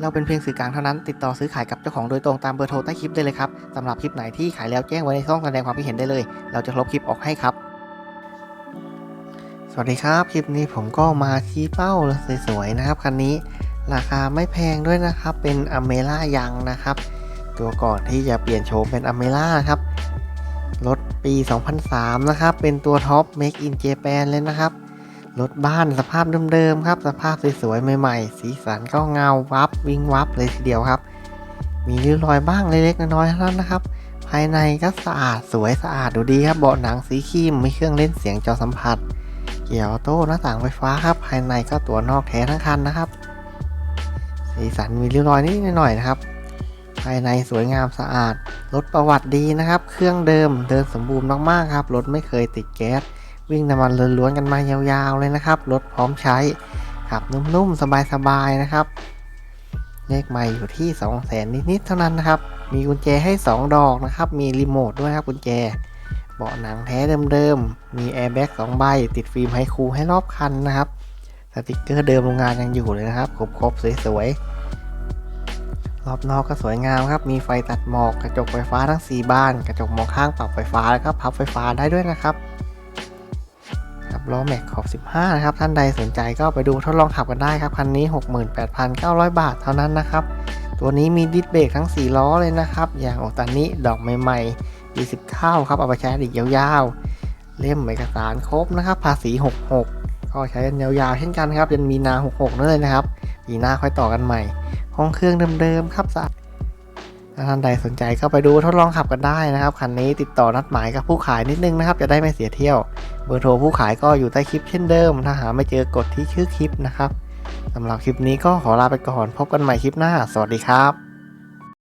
เราเป็นเพียงสื่อกลางเท่านั้น ติดต่อซื้อขายกับเจ้าของโดยตรงตามเบอร์โทรใต้คลิปได้เลยครับสำหรับคลิปไหนที่ขายแล้วแจ้งไว้ในช่องแสดงความคิดเห็นได้เลย เราจะลบคลิปออกให้ครับ สวัสดีครับ คลิปนี้ผมก็มาชี้เป้าสวยๆนะครับคันนี้ราคาไม่แพงด้วยนะครับ เป็นอเมล่ายังนะครับ ตัวก่อนที่จะเปลี่ยนโฉมเป็นอเมล่าครับ รถปี 2003 นะครับ เป็นตัวท็อป Make in Japan เลยนะครับ รถบ้านสภาพเดิมๆครับ สภาพสวยๆใหม่ๆ สีสันก็เงาวับวิ่งวับเลยทีเดียวครับ มีริ้วรอยบ้างเล็กๆน้อยๆเท่านั้นนะครับ ภายในก็สะอาดสวยสะอาดดูดีครับเบาะหนังสีครีมมีเครื่องเล่นเสียงจอสัมผัส เกียร์ออโต้หน้าต่างไฟฟ้าครับภายในก็ตัวนอกแท้ทั้งคันนะครับ สีสันมีริ้วรอยนิดหน่อยๆนะครับ ภายในสวยงามสะอาดรถประวัติดีนะครับ เครื่องเดิมเดินสมบูรณ์มากๆครับรถไม่เคยติดแก๊ส วิ่งน้ำมันล้วนๆกันมายาวๆเลยนะครับ รถพร้อมใช้ขับนุ่มๆ สบายๆ นะครับ เลขใหม่อยู่ที่ 2 0 0แสนนิดๆ เท่านั้นนะครับ มีกุญแจให้ 2 ดอกนะครับ มีรีโมทด้วยครับกุญแจ เบาะหนังแท้เดิมๆ มีแอร์แบ็ก2ใบ ติดฟิล์มไฮคูให้รอบคันนะครับ สติกเกอร์เดิมโรงงานยังอยู่เลยนะครับ ครบๆ สวยๆ รอบนอกก็สวยงามครับ มีไฟตัดหมอก กระจกไฟฟ้าทั้ง 4บาน กระจกมองข้างปรับไฟฟ้าแล้วก็พับไฟฟ้าได้ด้วยนะครับ ล้อแม็กขอบ15 นะครับ ท่านใดสนใจก็ไปดูทดลองขับกันได้ครับ คันนี้ 68,900 บาทเท่านั้นนะครับ ตัวนี้มีดิสเบรกทั้ง 4 ล้อเลยนะครับ อย่างโอตานิดอกใหม่ๆ29ครับ เอาไปใช้อีกยาวๆ เล่มเอกสารครบนะครับ ภาษี 66 ก็ใช้กันยาวๆ เช่นกันครับยันมีนา 66นั่นเลยนะครับปีหน้าค่อยต่อกันใหม่ห้องเครื่องเดิมๆครับสะอาด ถ้าท่านใดสนใจก็ไปดูทดลองขับกันได้นะครับคันนี้ติดต่อนัดหมายกับผู้ขายนิดนึงนะครับ จะได้ไม่เสียเที่ยว เบอร์โทรผู้ขายก็อยู่ใต้คลิปเช่นเดิม ถ้าหาไม่เจอกดที่ชื่อคลิปนะครับสำหรับคลิปนี้ก็ขอลาไปก่อนพบกันใหม่คลิปหน้า สวัสดีครับ